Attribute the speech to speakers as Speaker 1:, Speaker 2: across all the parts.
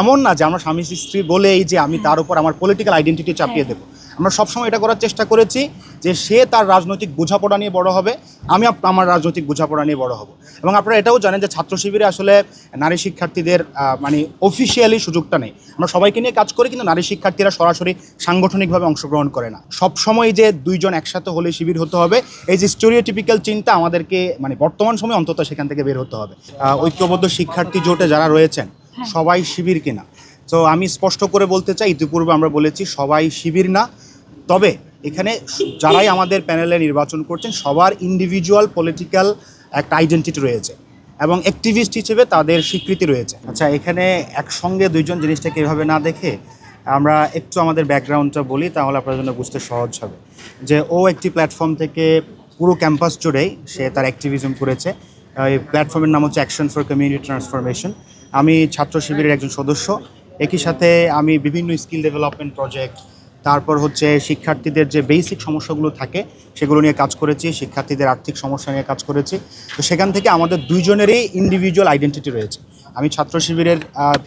Speaker 1: এমন না যে আমরা স্বামী স্ত্রী বলেই যে আমি তার উপর আমার পলিটিক্যাল আইডেন্টিটি চাপিয়ে দেবো। আমরা সবসময় এটা করার চেষ্টা করেছি যে সে তার রাজনৈতিক বোঝাপড়া নিয়ে বড় হবে আমি আমার রাজনৈতিক বোঝাপড়া নিয়ে বড় হব। এবং আপনারা এটাও জানেন যে ছাত্র শিবিরে আসলে নারী শিক্ষার্থীদের মানে অফিসিয়ালি সুযোগটা নেই। আমরা সবাইকে নিয়ে কাজ করি কিন্তু নারী শিক্ষার্থীরা সরাসরি সাংগঠনিকভাবে অংশগ্রহণ করে না। সব সময় যে দুইজন একসাথে হলে শিবির হতে হবে এই যে স্টোরিওটিপিক্যাল চিন্তা আমাদেরকে মানে বর্তমান সময়ে অন্তত সেখান থেকে বের হতে হবে। ঐক্যবদ্ধ শিক্ষার্থী জোটে যারা রয়েছেন সবাই শিবির কিনা। তো আমি স্পষ্ট করে বলতে চাই, ইতিপূর্বে আমরা বলেছি সবাই শিবির না। তবে এখানে যারাই আমাদের প্যানেলে নির্বাচন করছেন, সবার ইন্ডিভিজুয়াল পলিটিক্যাল একটা আইডেন্টিটি রয়েছে এবং অ্যাক্টিভিস্ট হিসেবে তাদের স্বীকৃতি রয়েছে। আচ্ছা এখানে একসঙ্গে দুইজন জিনিসটাকে এভাবে না দেখে আমরা একটু আমাদের ব্যাকগ্রাউন্ডটা বলি, তাহলে আপনার জন্য বুঝতে সহজ হবে। যে ও একটি প্ল্যাটফর্ম থেকে পুরো ক্যাম্পাস জুড়েই সে তার অ্যাক্টিভিজম করেছে। এই প্ল্যাটফর্মের নাম হচ্ছে অ্যাকশন ফর কমিউনিটি ট্রান্সফরমেশন আমি ছাত্র শিবিরের একজন সদস্য। একই সাথে আমি বিভিন্ন স্কিল ডেভেলপমেন্ট প্রজেক্ট, তারপর হচ্ছে শিক্ষার্থীদের যে বেসিক সমস্যাগুলো থাকে, সেগুলো নিয়ে কাজ করেছি, শিক্ষার্থীদের আর্থিক সমস্যা নিয়ে কাজ করেছি। তো সেখান থেকে আমাদের দুইজনেরই ইন্ডিভিজুয়াল আইডেন্টিটি রয়েছে। আমি ছাত্র শিবিরের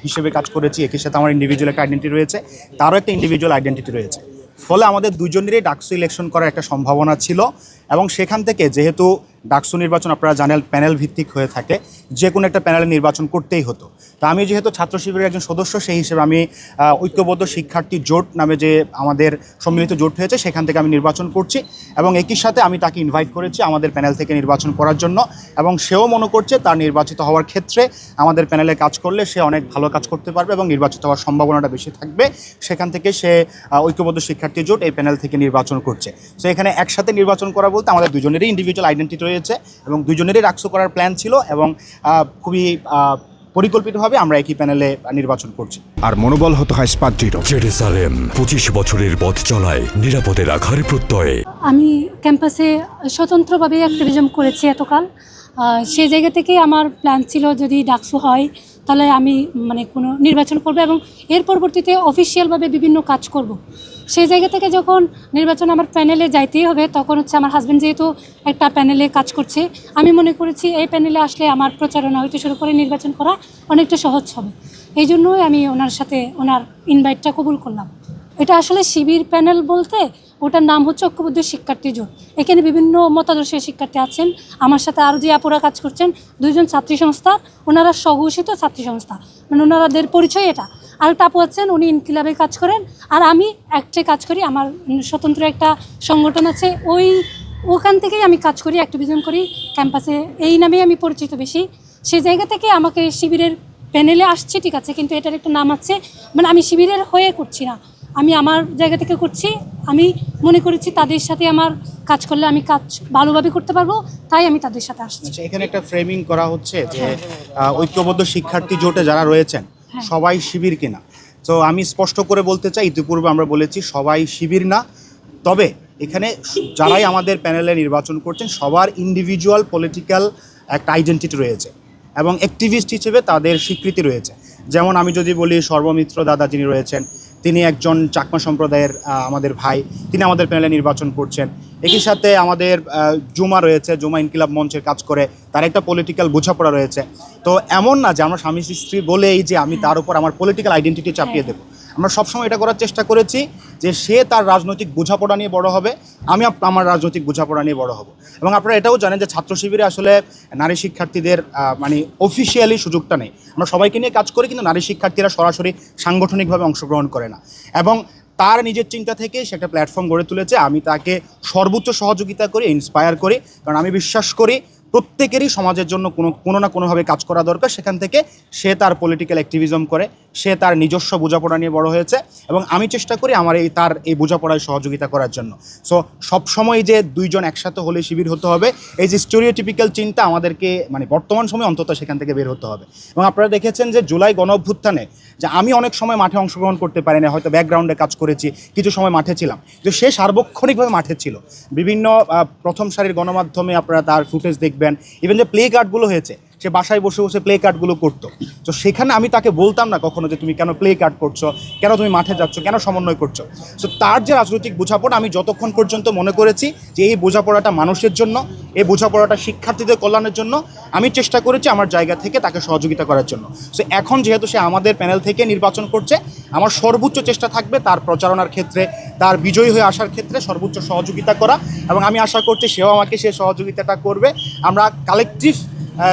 Speaker 1: হিসেবে কাজ করেছি, একই সাথে আমার ইন্ডিভিজুয়াল একটা আইডেন্টিটি রয়েছে, তারও একটা ইন্ডিভিজুয়াল আইডেন্টিটি রয়েছে। ফলে আমাদের দুজনেরই ডাকসু ইলেকশন করার একটা সম্ভাবনা ছিল। এবং সেখান থেকে যেহেতু ডাকসু নির্বাচন আপনারা জানেন, প্যানেল ভিত্তিক হয়ে থাকে, যে কোনো একটা প্যানেলে নির্বাচন করতেই হতো। তা আমি যেহেতু ছাত্র শিবিরের একজন সদস্য, সেই হিসেবে আমি ঐক্যবদ্ধ শিক্ষার্থী জোট নামে যে আমাদের সম্মিলিত জোট হয়েছে, সেখান থেকে আমি নির্বাচন করছি এবং একই সাথে আমি তাকে ইনভাইট করেছি আমাদের প্যানেল থেকে নির্বাচন করার জন্য এবং সেও মনে করছে তার নির্বাচিত হওয়ার ক্ষেত্রে আমাদের প্যানেলে কাজ করলে সে অনেক ভালো কাজ করতে পারবে এবং নির্বাচিত হওয়ার সম্ভাবনাটা বেশি থাকবে। সেখান থেকে সে ঐক্যবদ্ধ শিক্ষার্থী জোট এই প্যানেল থেকে নির্বাচন করছে। সো এখানে একসাথে নির্বাচন করা আমাদের দুজনেরই ইন্ডিভিজুয়াল আইডেন্টিটি রয়েছে এবং দুজনেরই রাক্সো করার প্ল্যান ছিল এবং খুবই পরিকল্পিতভাবে আমরা একই প্যানেলে নির্বাচন করছি।
Speaker 2: আর মনোবল হতে হয় স্পাত দৃঢ়
Speaker 3: জেরুসালেম পঁচিশ বছরের পথ চলায় নিরাপদে রাখার প্রত্যয়ে।
Speaker 4: আমি ক্যাম্পাসে স্বতন্ত্রভাবে অ্যাক্টিভিজম করেছি এতকাল। সেই জায়গা থেকে আমার প্ল্যান ছিল যদি ডাকসু হয় তাহলে আমি মানে কোনো নির্বাচন করব এবং এর পরবর্তীতে অফিসিয়ালভাবে বিভিন্ন কাজ করব। সেই জায়গা থেকে যখন নির্বাচন আমার প্যানেলে যাইতেই হবে, তখন হচ্ছে আমার হাজব্যান্ড যেহেতু একটা প্যানেলে কাজ করছে, আমি মনে করেছি এই প্যানেলে আসলে আমার প্রচারণা হইতে শুরু করে নির্বাচন করা অনেকটা সহজ হবে। এই জন্যই আমি ওনার সাথে ওনার ইনভাইটটা কবুল করলাম। এটা আসলে শিবির প্যানেল বলতে ওটার নাম হচ্ছে ঐক্যবদ্ধ শিক্ষার্থী জোট। এখানে বিভিন্ন মতাদর্শের শিক্ষার্থী আছেন। আমার সাথে আরও যে আপুরা কাজ করছেন, দুইজন ছাত্রী সংস্থা, ওনারা স্বঘোষিত ছাত্রী সংস্থা। মানে ওনারাদের পরিচয় এটা। আর আপু আছেন, উনি ইনকিলাবে কাজ করেন। আর আমি একটে কাজ করি, আমার স্বতন্ত্র একটা সংগঠন আছে। ওই, ওখান থেকেই আমি কাজ করি অ্যাক্টিভিজম করি। ক্যাম্পাসে এই নামেই আমি পরিচিত বেশি। সেই জায়গা থেকে আমাকে শিবিরের প্যানেলে আসছে, ঠিক আছে, কিন্তু এটার একটা নাম আছে। মানে আমি শিবিরের হয়ে করছি না। আমি আমার জায়গা থেকে করছি আমি মনে করেছি তাদের সাথে আমার কাজ করলে আমি কাজ ভালোভাবে করতে পারব তাই আমি তাদের সাথে আসছি।
Speaker 1: আচ্ছা এখানে একটা ফ্রেমিং করা হচ্ছে যে ঐক্যবদ্ধ শিক্ষার্থী জোটে যারা রয়েছেন
Speaker 4: হ্যাঁ।
Speaker 1: সবাই শিবির কিনা? তো আমি স্পষ্ট করে বলতে চাই ইতিপূর্বে আমরা বলেছি সবাই শিবির না তবে এখানে যারাই আমাদের প্যানেলে নির্বাচন করছেন সবার ইন্ডিভিজুয়াল পলিটিক্যাল একটা আইডেন্টিটি রয়েছে এবং অ্যাক্টিভিস্ট হিসেবে তাদের স্বীকৃতি রয়েছে। যেমন আমি যদি বলি সর্বমিত্র দাদা যিনি রয়েছেন তিনি একজন চাকমা সম্প্রদায়ের আমাদের ভাই। তিনি আমাদের প্যানেলে নির্বাচন করছেন। একই সাথে আমাদের জুমা রয়েছে, জুমা ইনকিলাব মঞ্চের কাজ করে। তার একটা পলিটিক্যাল বোঝাপড়া রয়েছে। তো এমন না যে আমার স্বামী স্ত্রী বলেই যে আমি তার উপর আমার পলিটিক্যাল আইডেন্টিটি চাপিয়ে দেবো। আমরা সবসময় এটা করার চেষ্টা করেছি যে সে তার রাজনৈতিক বোঝাপড়া নিয়ে বড় হবে, আমি আমার রাজনৈতিক বোঝাপড়া নিয়ে বড় হব। এবং আপনারা এটাও জানেন যে ছাত্র শিবিরে আসলে নারী শিক্ষার্থীদের মানে অফিসিয়ালি সুযোগটা নেই। আমরা সবাইকে নিয়ে কাজ করি কিন্তু নারী শিক্ষার্থীরা সরাসরি সাংগঠনিকভাবে অংশগ্রহণ করে না। এবং তার নিজের চিন্তা থেকে সে একটা প্ল্যাটফর্ম গড়ে তুলেছে, আমি তাকে সর্বোচ্চ সহযোগিতা করি ইন্সপায়ার করি। কারণ আমি বিশ্বাস করি প্রত্যেকেরই সমাজের জন্য কোনো কোনো না কোনোভাবে কাজ করা দরকার। সেখান থেকে সে তার পলিটিক্যাল অ্যাক্টিভিজম করে। সে তার নিজস্ব বোঝাপড়া নিয়ে বড় হয়েছে এবং আমি চেষ্টা করি আমার এই তার এই বোঝাপড়ায় সহযোগিতা করার জন্য। সো সবসময় যে দুইজন একসাথে হলে শিবির হতে হবে, এই যে স্টোরিওটিপিক্যাল চিন্তা আমাদেরকে মানে বর্তমান সময়ে অন্তত সেখান থেকে বের হতে হবে। এবং আপনারা দেখেছেন যে জুলাই গণ অভ্যুত্থানে যে আমি অনেক সময় মাঠে অংশগ্রহণ করতে পারি না হয়তো ব্যাকগ্রাউন্ডে কাজ করেছি, কিছু সময় মাঠে ছিলাম। কিন্তু সে সার্বক্ষণিকভাবে মাঠে ছিল। বিভিন্ন প্রথম সারির গণমাধ্যমে আপনারা তার ফুটেজ দেখবেন। ইভেন যে প্লে কার্ডগুলো হয়েছে, সে বাসায় বসে বসে প্লে কার্ডগুলো করতো। তো সেখানে আমি তাকে বলতাম না কখনো যে তুমি কেন প্লে কার্ড করছ, কেন তুমি মাঠে যাচ্ছ, কেন সমন্বয় করছ। সো তার যে রাজনৈতিক বোঝাপড়া আমি যতক্ষণ পর্যন্ত মনে করেছি যে এই বোঝাপড়াটা মানুষের জন্য, এই বোঝাপড়াটা শিক্ষার্থীদের কল্যাণের জন্য, আমি চেষ্টা করেছি আমার জায়গা থেকে তাকে সহযোগিতা করার জন্য। সো এখন যেহেতু সে আমাদের প্যানেল থেকে নির্বাচন করছে, আমার সর্বোচ্চ চেষ্টা থাকবে তার প্রচারণার ক্ষেত্রে, তার বিজয়ী হয়ে আসার ক্ষেত্রে সর্বোচ্চ সহযোগিতা করা এবং আমি আশা করছি সেও আমাকে সে সহযোগিতাটা করবে। আমরা কালেকটিভ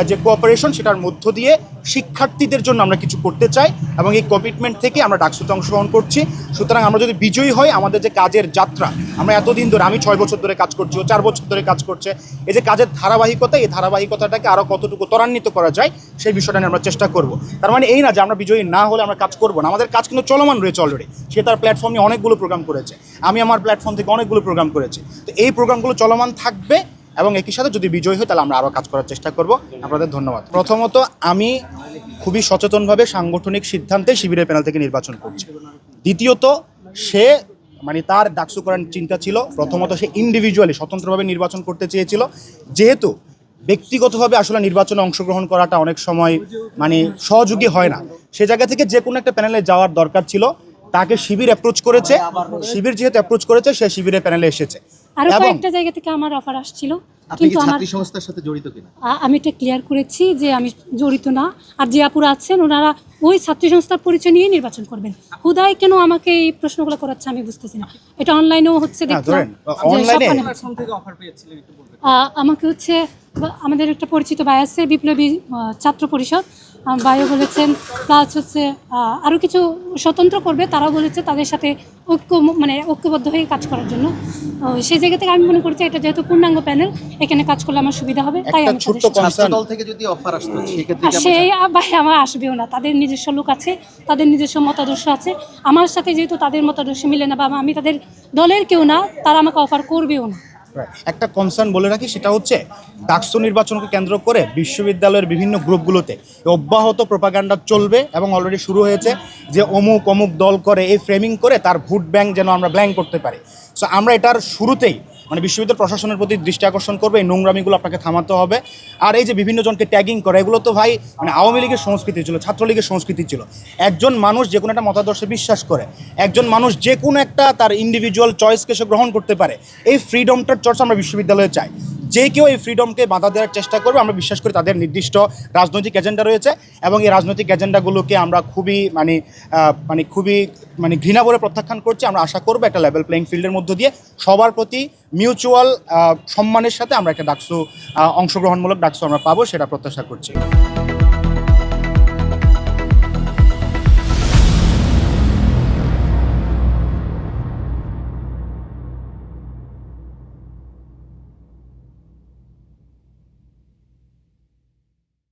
Speaker 1: যে কোঅপারেশন সেটার মধ্য দিয়ে শিক্ষার্থীদের জন্য আমরা কিছু করতে চাই এবং এই কমিটমেন্ট থেকে আমরা ডাকসুতে অংশগ্রহণ করছি। সুতরাং আমরা যদি বিজয়ী হই, আমাদের যে কাজের যাত্রা, আমরা এতদিন ধরে, আমি ছয় বছর ধরে কাজ করছি, ও চার বছর ধরে কাজ করছে, এই যে কাজের ধারাবাহিকতা, এই ধারাবাহিকতাটাকে আরও কতটুকু ত্বরান্বিত করা যায়, সেই বিষয়টা নিয়ে আমরা চেষ্টা করব। তার মানে এই না যে আমরা বিজয়ী না হলে আমরা কাজ করব না। আমাদের কাজ কিন্তু চলমান রয়েছে অলরেডি সে তার প্ল্যাটফর্ম নিয়ে অনেকগুলো প্রোগ্রাম করেছে। আমি আমার প্ল্যাটফর্ম থেকে অনেকগুলো প্রোগ্রাম করেছি। তো এই প্রোগ্রামগুলো চলমান থাকবে এবং একই সাথে যদি বিজয়ী হয় তাহলে আমরা আরও কাজ করার চেষ্টা করব। আপনাদের ধন্যবাদ। প্রথমত, আমি খুবই সচেতনভাবে সাংগঠনিক সিদ্ধান্তে শিবিরের প্যানেল থেকে নির্বাচন করছে। দ্বিতীয়ত সে মানে তার ডাকসু করার চিন্তা ছিল প্রথমত সে ইন্ডিভিজুয়ালি স্বতন্ত্রভাবে নির্বাচন করতে চেয়েছিল। যেহেতু ব্যক্তিগতভাবে আসলে নির্বাচনে অংশগ্রহণ করাটা অনেক সময় মানে সহযোগী হয় না। সে জায়গা থেকে যে কোনো একটা প্যানেলে যাওয়ার দরকার ছিল তাকে শিবির অ্যাপ্রোচ করেছে। শিবির যেহেতু অ্যাপ্রোচ করেছে সে শিবিরের প্যানেলে এসেছে। আরও
Speaker 4: কয়েকটা জায়গা থেকে আমার অফার আসছিল। কিন্তু আমার
Speaker 5: সংস্থার সাথে জড়িত কিনা?
Speaker 4: আমি এটা ক্লিয়ার করেছি যে আমি জড়িত না। আর যে আপুরা আছেন ওনারা ওই ছাত্রী সংস্থার পরিচয় নিয়ে নির্বাচন করবেন। হুদায় কেন আমাকে এই প্রশ্নগুলো করাচ্ছে আমি বুঝতেছি না। এটা অনলাইনেও হচ্ছে দেখলাম।
Speaker 1: ধরেন,
Speaker 4: যে
Speaker 1: অনলাইনে-
Speaker 4: সবখানে হচ্ছে। আ, আমাকে হচ্ছে আমাদের একটা পরিচিত ভাই আছে বিপ্লবী ছাত্র পরিষদ। ভাইও বলেছেন প্লাস হচ্ছে আ, আরও কিছু স্বতন্ত্র করবে তারাও বলেছে তাদের সাথে ঐক্য মানে ঐক্যবদ্ধ হয়ে কাজ করার জন্য। সেই জায়গা থেকে আমি মনে করছি এটা যেহেতু পূর্ণাঙ্গ প্যানেল এখানে কাজ করলে আমার সুবিধা হবে তাই আমি
Speaker 1: ছোট্ট
Speaker 5: দল থেকে যদি অফার আসতো কি
Speaker 4: সেই ভাই আমার আসবেও না। তাদের নিজস্ব লোক আছে তাদের নিজস্ব মতাদর্শ আছে। আমার সাথে যেহেতু তাদের মতাদর্শ মিলে না বা আমি তাদের দলের কেউ না তারা আমাকে অফার করবেও না।
Speaker 1: একটা কনসার্ন বলে রাখি সেটা হচ্ছে ডাকসু নির্বাচনকে কেন্দ্র করে বিশ্ববিদ্যালয়ের বিভিন্ন গ্রুপগুলোতে অব্যাহত প্রপাগান্ডা চলবে এবং অলরেডি শুরু হয়েছে যে অমুক অমুক দল করে এই ফ্রেমিং করে তার ভোট ব্যাংক যেন আমরা ব্ল্যাঙ্ক করতে পারি। সো আমরা এটার শুরুতেই মানে বিশ্ববিদ্যালয় প্রশাসনের প্রতি দৃষ্টি আকর্ষণ করবে, এই নোংরামিগুলো আপনাকে থামাতে হবে। আর এই যে বিভিন্ন জনকে ট্যাগিং করে, এগুলো তো ভাই মানে আওয়ামী লীগের সংস্কৃতি ছিল, ছাত্রলীগের সংস্কৃতি ছিল। একজন মানুষ যে কোনো একটা মতাদর্শে বিশ্বাস করে, একজন মানুষ যে কোনো একটা তার ইন্ডিভিজুয়াল চয়েসকে সে গ্রহণ করতে পারে। এই ফ্রিডমটার চর্চা আমরা বিশ্ববিদ্যালয়ে চাই। যে কেউ এই ফ্রিডমকে বাধা দেওয়ার চেষ্টা করবে, আমরা বিশ্বাস করি তাদের নির্দিষ্ট রাজনৈতিক এজেন্ডা রয়েছে এবং এই রাজনৈতিক এজেন্ডাগুলোকে আমরা খুবই মানে মানে খুবই মানে ঘৃণা বলে প্রত্যাখ্যান করছি। আমরা আশা করব একটা লেভেল প্লেইং ফিল্ডের মধ্য দিয়ে সবার প্রতি মিউচুয়াল সম্মানের সাথে আমরা একটা ডাকসু অংশগ্রহণমূলক ডাকসু আমরা পাবো, সেটা প্রত্যাশা করছি।